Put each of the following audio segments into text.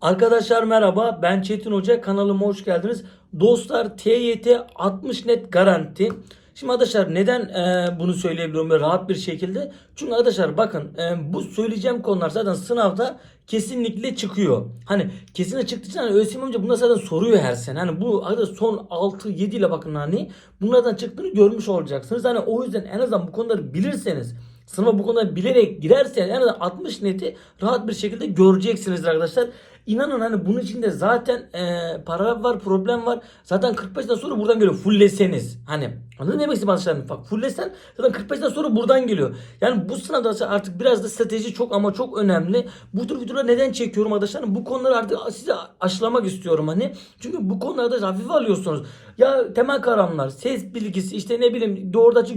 Arkadaşlar merhaba ben Çetin Hoca kanalıma hoş geldiniz. Dostlar TYT 60 net garanti. Şimdi arkadaşlar neden e, bunu söyleyebiliyorum böyle rahat bir şekilde? Çünkü arkadaşlar bakın e, bu söyleyeceğim konular zaten sınavda kesinlikle çıkıyor. Hani kesinlikle çıktığı için hani ÖSYM amca bunlar zaten soruyor her sene. Hani bu arkadaşlar son 6-7 ile bakın hani bunlardan çıktığını görmüş olacaksınız. Hani o yüzden en azından bu konuları bilirseniz sınava bu konuda bilerek girerseniz en azından 60 neti rahat bir şekilde göreceksiniz arkadaşlar. İnanın hani bunun içinde zaten e, paragraf var, problem var. Zaten 45'ten sonra buradan geliyor. Fulleseniz. Hani anladın mı demek istedim arkadaşlar? Bak fullesen zaten 45'ten sonra buradan geliyor. Yani bu sınavda artık biraz da strateji çok ama çok önemli. Bu tür videoları neden çekiyorum arkadaşlar? Bu konuları artık size aşılamak istiyorum hani. Çünkü bu konularda hafife alıyorsunuz. Ya temel kavramlar, ses bilgisi, işte ne bileyim doğru açı,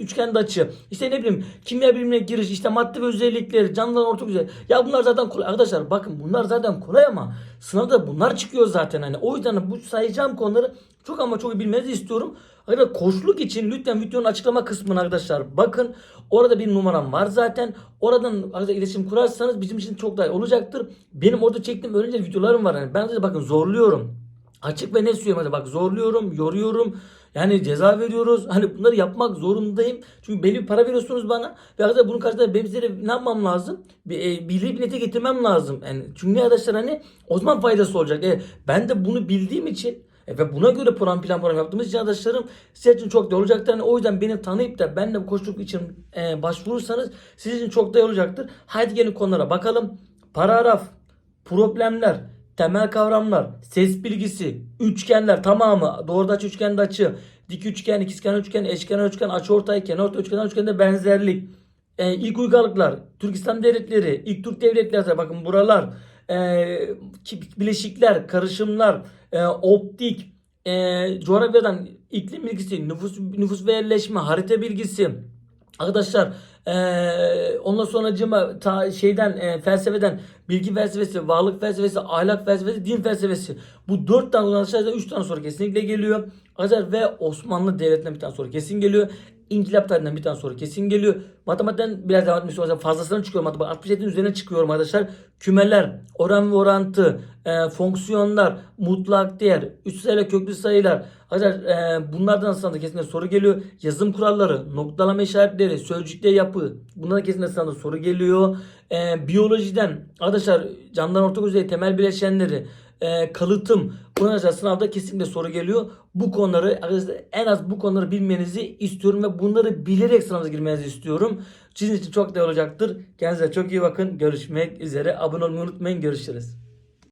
üçgen açı, işte ne bileyim kimya bilimine giriş, işte madde ve özellikleri, canlıların ortak özellikleri. Ya bunlar zaten kolay. Arkadaşlar bakın bunlar zaten kolay ama sınavda bunlar çıkıyor zaten hani. O yüzden bu sayacağım konuları çok ama çok bilmenizi istiyorum. Arkadaşlar koçluk için lütfen videonun açıklama kısmına arkadaşlar bakın. Orada bir numaram var zaten. Oradan arkadaşlar iletişim kurarsanız bizim için çok daha iyi olacaktır. Benim orada çektiğim öğrenci videolarım var. Yani ben de bakın zorluyorum. Açık ve net söylüyorum. Bak zorluyorum, yoruyorum. Yani ceza veriyoruz. Hani bunları yapmak zorundayım. Çünkü belli bir para veriyorsunuz bana. Ve arkadaşlar bunun karşılığında benim size ne yapmam lazım? Bir, e, bildiği bilete getirmem lazım. Yani çünkü arkadaşlar hani o zaman faydası olacak. E, ben de bunu bildiğim için e, ve buna göre program plan program yaptığımız için arkadaşlarım sizin için çok da olacaktır. Yani o yüzden beni tanıyıp da benimle koçluk için e, başvurursanız sizin için çok da olacaktır. Haydi gelin konulara bakalım. Paragraf, problemler, temel kavramlar, ses bilgisi, üçgenler tamamı, doğruda açı, üçgende açı, dik üçgen, ikizkenar üçgen, eşkenar üçgen, açıortay, kenarortay üçgen, üçgende benzerlik. E, ilk uygarlıklar, Türkistan devletleri, ilk Türk devletleri, bakın buralar, e, bileşikler, karışımlar, e, optik, e, coğrafyadan iklim bilgisi, nüfus, nüfus ve yerleşme, harita bilgisi, Arkadaşlar eee ondan sonra ta şeyden eee, felsefeden bilgi felsefesi, varlık felsefesi, ahlak felsefesi, din felsefesi. Bu dört tane arkadaşlar üç tane soru kesinlikle geliyor. Arkadaşlar ve Osmanlı Devleti'nden bir tane soru kesin geliyor. İnkılap tarihinden bir tane soru kesin geliyor. Matematikten biraz devam etmiş olacağım. Fazlasından çıkıyorum. Matematik 67'in üzerine çıkıyorum arkadaşlar. Kümeler, oran ve orantı, e, fonksiyonlar, mutlak değer, üst sayılar, köklü sayılar. Arkadaşlar e, bunlardan aslında kesinlikle soru geliyor. Yazım kuralları, noktalama işaretleri, sözcükte yapı. Bunlardan kesinlikle aslında soru geliyor. E, biyolojiden arkadaşlar canlıların ortak özelliği, temel bileşenleri, e, kalıtım. Arkadaşlar sınavda kesinlikle soru geliyor. Bu konuları en az bu konuları bilmenizi istiyorum ve bunları bilerek sınava girmenizi istiyorum. Sizin için çok değerli olacaktır. Kendinize çok iyi bakın. Görüşmek üzere. Abone olmayı unutmayın. Görüşürüz.